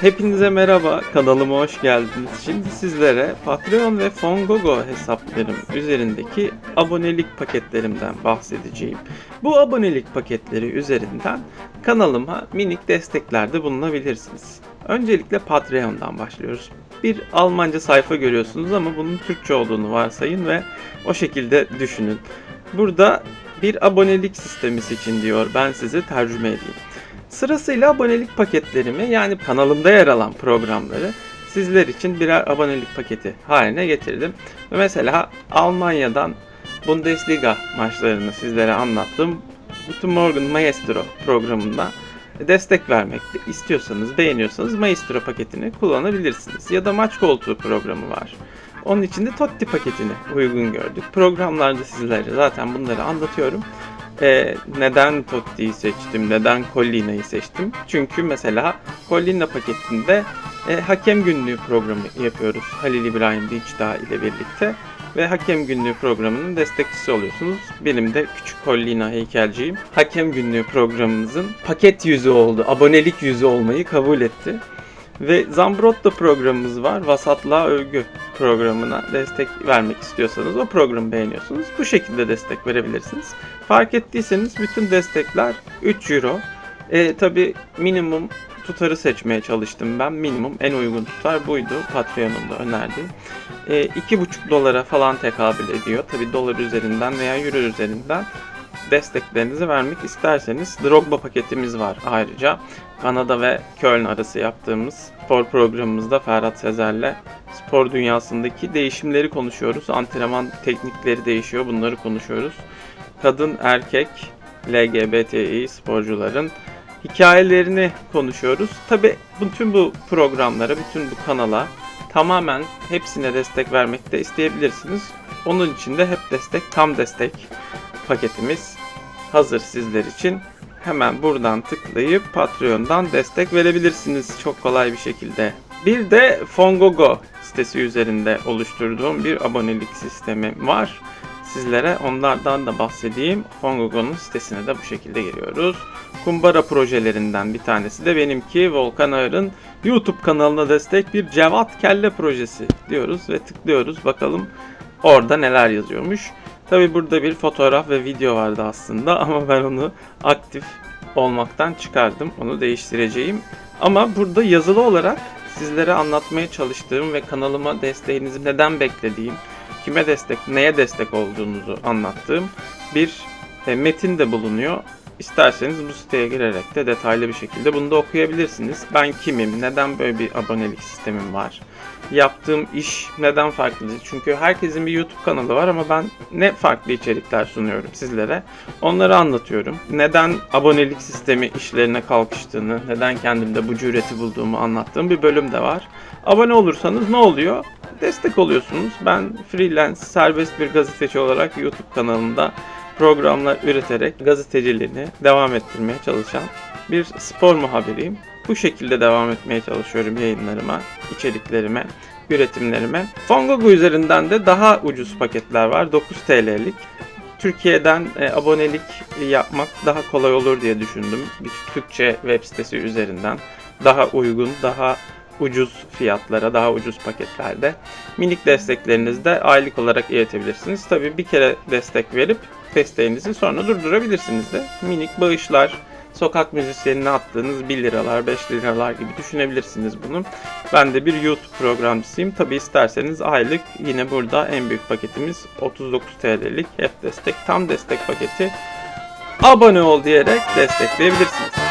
Hepinize merhaba, kanalıma hoş geldiniz. Şimdi sizlere Patreon ve Fongogo hesaplarım üzerindeki abonelik paketlerimden bahsedeceğim. Bu abonelik paketleri üzerinden kanalıma minik desteklerde bulunabilirsiniz. Öncelikle Patreon'dan başlıyoruz. Bir Almanca sayfa görüyorsunuz ama bunun Türkçe olduğunu varsayın ve o şekilde düşünün. Burada bir abonelik sistemi için diyor. Ben size tercüme edeyim. Sırasıyla abonelik paketlerimi yani kanalımda yer alan programları sizler için birer abonelik paketi haline getirdim. Ve mesela Almanya'dan Bundesliga maçlarını sizlere anlattım. Guten Morgen Maestro programında destek vermek istiyorsanız, beğeniyorsanız Maestro paketini kullanabilirsiniz. Ya da maç koltuğu programı var. Onun için de Totti paketini uygun gördük. Programlarda sizlere zaten bunları anlatıyorum. Ee, neden Totti'yi seçtim, neden Collina'yı seçtim? Çünkü mesela Collina paketinde e, hakem günlüğü programı yapıyoruz. Halil İbrahim Dinçdağ ile birlikte. Ve hakem günlüğü programının destekçisi oluyorsunuz. Benim de küçük Collina heykelciyim. Hakem günlüğü programımızın paket yüzü oldu, abonelik yüzü olmayı kabul etti. Ve Zambrotta programımız var. Vasatlığa övgü programına destek vermek istiyorsanız o programı beğeniyorsunuz. Bu şekilde destek verebilirsiniz. Fark ettiyseniz bütün destekler 3 euro. E, tabi minimum tutarı seçmeye çalıştım ben. Minimum en uygun tutar buydu. Patreon'umda önerdiğim. E, 2,5 dolara falan tekabül ediyor. Tabi dolar üzerinden veya euro üzerinden desteklerinizi vermek isterseniz Drogba paketimiz var ayrıca. Kanada ve Köln arası yaptığımız spor programımızda Ferhat Sezer'le spor dünyasındaki değişimleri konuşuyoruz. Antrenman teknikleri değişiyor. Bunları konuşuyoruz. Kadın, erkek, LGBTİ sporcuların hikayelerini konuşuyoruz. Tabi bütün bu programlara, bütün bu kanala tamamen hepsine destek vermek de isteyebilirsiniz. Onun için de hep destek, tam destek paketimiz hazır sizler için. Hemen buradan tıklayıp Patreon'dan destek verebilirsiniz çok kolay bir şekilde. Bir de Fongogo sitesi üzerinde oluşturduğum bir abonelik sistemi var. Sizlere onlardan da bahsedeyim. Fongogo'nun sitesine de bu şekilde giriyoruz. Kumbara projelerinden bir tanesi de benimki Volkan Ağır'ın YouTube kanalına destek bir Cevat Kelle projesi diyoruz ve tıklıyoruz. Bakalım orada neler yazıyormuş. Tabi burada bir fotoğraf ve video vardı aslında ama ben onu aktif olmaktan çıkardım. Onu değiştireceğim. Ama burada yazılı olarak sizlere anlatmaya çalıştığım ve kanalıma desteğinizi neden beklediğim, kime destek, neye destek olduğunuzu anlattığım bir e, metin de bulunuyor. İsterseniz bu siteye girerek de detaylı bir şekilde bunu da okuyabilirsiniz. Ben kimim, neden böyle bir abonelik sistemim var, yaptığım iş neden farklı? Çünkü herkesin bir YouTube kanalı var ama ben ne farklı içerikler sunuyorum sizlere. Onları anlatıyorum. Neden abonelik sistemi işlerine kalkıştığını, neden kendimde bu cüreti bulduğumu anlattığım bir bölüm de var. Abone olursanız ne oluyor? Destek oluyorsunuz. Ben freelance, serbest bir gazeteci olarak YouTube kanalında programlar üreterek gazeteciliğini devam ettirmeye çalışan bir spor muhabiriyim. Bu şekilde devam etmeye çalışıyorum yayınlarıma, içeriklerime, üretimlerime. Fongogo üzerinden de daha ucuz paketler var. 9 TL'lik. Türkiye'den e, abonelik yapmak daha kolay olur diye düşündüm. Bir Türkçe web sitesi üzerinden daha uygun, daha ucuz fiyatlara, daha ucuz paketlerde minik desteklerinizi de aylık olarak iletebilirsiniz. Tabii bir kere destek verip desteğinizi sonra durdurabilirsiniz de. Minik bağışlar, sokak müzisyenine attığınız 1 liralar, 5 liralar gibi düşünebilirsiniz bunu. Ben de bir YouTube programcısıyım. Tabi isterseniz aylık yine burada en büyük paketimiz 39 TL'lik hep destek, tam destek paketi. Abone ol diyerek destekleyebilirsiniz.